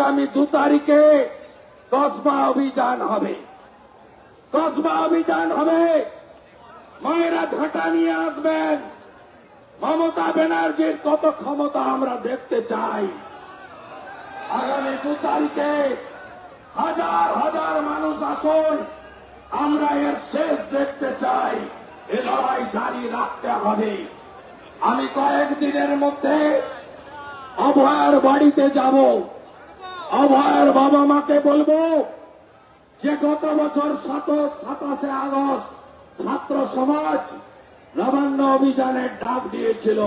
আগামী দু তারিখে কসবা অভিযান হবে। কসবা অভিযান হবে। মায়েরা ঝাঁটা নিয়ে আসবেন। মমতা ব্যানার্জির কত ক্ষমতা আমরা দেখতে চাই। আগামী দু তারিখে হাজার হাজার মানুষ আসুন। আমরা এর শেষ দেখতে চাই। এ লড়াই জারি রাখতে হবে। আমি কয়েকদিনের মধ্যে অভয়ের বাড়িতে যাব। অভয়ের বাবা মাকে বলব যে গত বছর সাত সাতাশে আগস্ট ছাত্র সমাজ নবান্ন অভিযানের ডাক দিয়েছিল,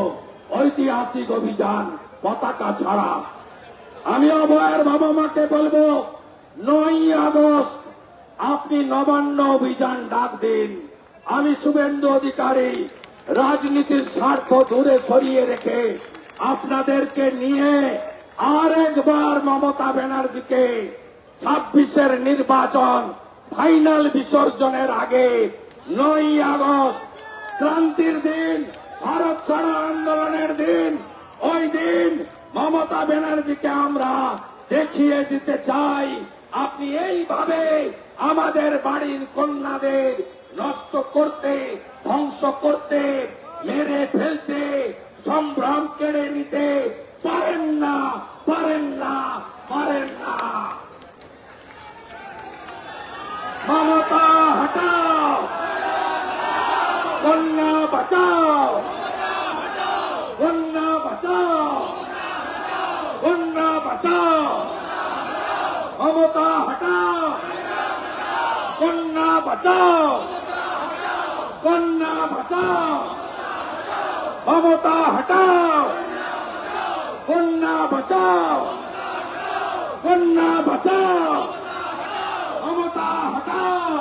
ঐতিহাসিক অভিযান পতাকা ছাড়া। আমি অভয়ের বাবা মাকে বলব নয় আগস্ট আপনি নবান্ন অভিযান ডাক দিন। আমি শুভেন্দু অধিকারী, রাজনীতির স্বার্থ দূরে সরিয়ে রেখে আপনাদেরকে নিয়ে আর একবার মমতা ব্যানার্জিকে ছাব্বিশের নির্বাচন ফাইনাল বিসর্জনের আগে নয় আগস্ট, ক্রান্তির দিন, ভারত ছাড়া আন্দোলনের দিন, ওই দিন মমতা ব্যানার্জিকে আমরা দেখিয়ে দিতে চাই। আপনি এইভাবে আমাদের বাড়ির কন্যাদের নষ্ট করতে, ধ্বংস করতে, মেরে ফেলতে, সম্ভ্রম কেড়ে নিতে পারেন না পারেন না পারেন না। মমতা হটাও, কন্যা বাঁচাও কন্যা বাঁচাও কন্যা বাঁচাও। মমতা হটাও, কন্যা বাঁচাও কন্যা বাঁচাও। মমতা হটাও। বাঁচাও। কন্যা, বাঁচাও। মমতা, হটাও।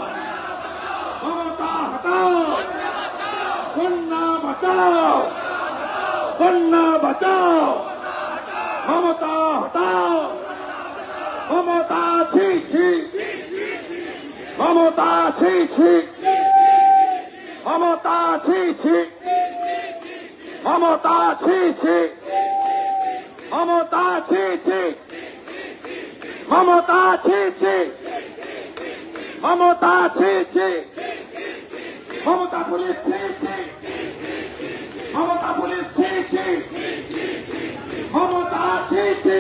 মমতা, হটাও। কন্যা, বাঁচাও। কন্যা, বাঁচাও। মমতা, হটাও। মমতা, ছি ছি। মমতা, ছি ছি। মমতা, ছি ছি। মমতা, ছি ছি। মমতা ছি ছি মমতা ছি ছি মমতা ছি ছি মমতা পুলিশ ছি ছি মমতা পুলিশ ছি ছি মমতা ছি ছি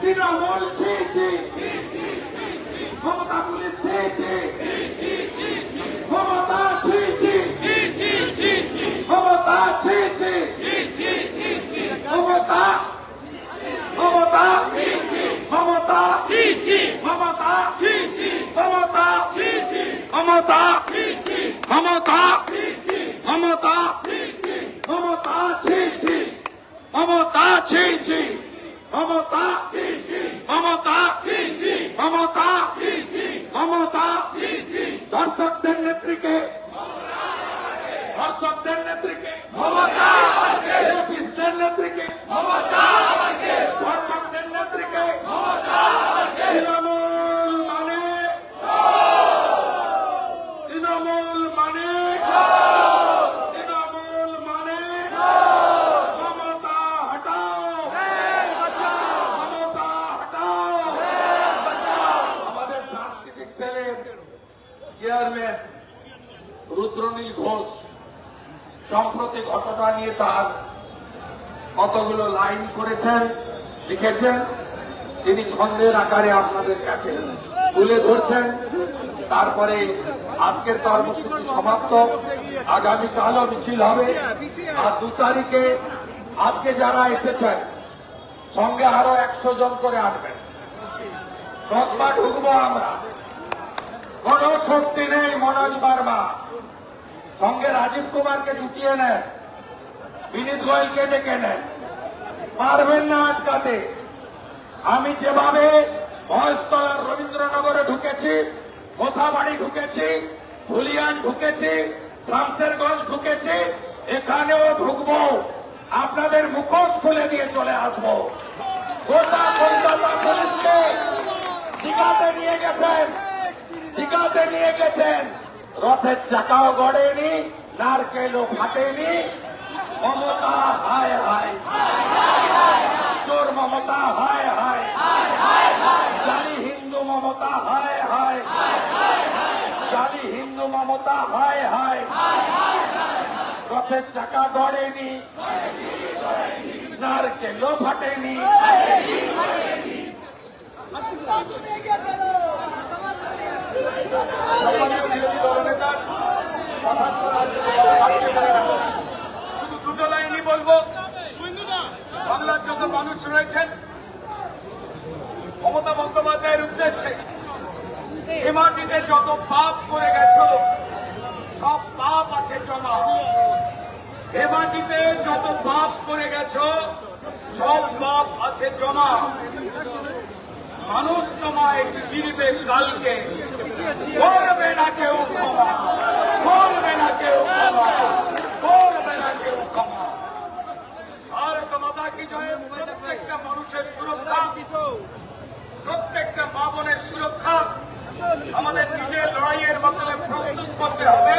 তৃণমূল ছি ছি মমতা পুলিশ ছি ছি মমতা ছি ছি মমতা মমতা মমতা মমতা মমতা মমতা মমতা মমতা মমতা মমতা মমতা মমতা মমতা মমতা মমতা দর্শকদের নেত্রীকে দর্শকদের নেত্রীকে মমতা বিষ্ণের নেত্রীকে মমতা দর্শকদের নেত্রীকে মমতা তৃণমূল মানে তৃণমূল মানে তৃণমূল মানে মমতা হটাও মমতা হটাও আমাদের সাংস্কৃতিক সেলের চেয়ারম্যান রুদ্রনীল ঘোষ সম্প্রতি ঘটনা নিয়ে তার কতগুলো লাইন করেছেন, লিখেছেন, তিনি ছন্দের আকারে আপনাদের কাছে তুলে ধরছেন। তারপরে আজকের কর্মসূচি সমাপ্ত। আগামীকালও মিছিল হবে। আর দু তারিখে আজকে যারা এসেছেন, সঙ্গে আরও একশো জন করে আসবেন। কসবা ঢুকবো আমরা। কোন শক্তি নেই মনোজ বার্মা। সঙ্গে রাজীব কুমারকে জুটিয়ে নেন, বিনীত গোয়েলকে ডেকে নেন। পারবেন না আটকাতে। আমি যেভাবে মহেশতলার রবীন্দ্রনগরে ঢুকেছি, কোথাবাড়ি ঢুকেছি, ধুলিয়ান ঢুকেছি, শামসেরগঞ্জ ঢুকেছি, এখানেও ঢুকবো। আপনাদের মুখোশ খুলে দিয়ে চলে আসব। গোটা কলকাতা পুলিশকে দীঘাতে নিয়ে গেছেন দীঘাতে নিয়ে গেছেন। রথের চাকাও গড়েনি নারকেলও ফাটেনি। মমতা হায় হায় চোর মমতা হায় হায় জানি হিন্দু মমতা হায় হায় জালি হিন্দু মমতা হায় হায় রথের চাকা গড়েনি নারকেলও ফাটেনি। সম্মানীয় বিরোধী এ মাটিতে যত পাপ করে গেছ, সব পাপ আছে জমা। এ মাটিতে যত পাপ করে গেছ, সব পাপ আছে জমা। মানুষ তোমায় ফিরবে কালকে। করবে না কেউ করবে না কেউ করবে না কেউ ক্ষমা। ভারত মাতা কি জয়? প্রত্যেকটা মানুষের আমাদের নিজের লড়াইয়ের মাধ্যমে প্রস্তুত করতে হবে।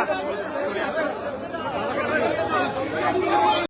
Arriba.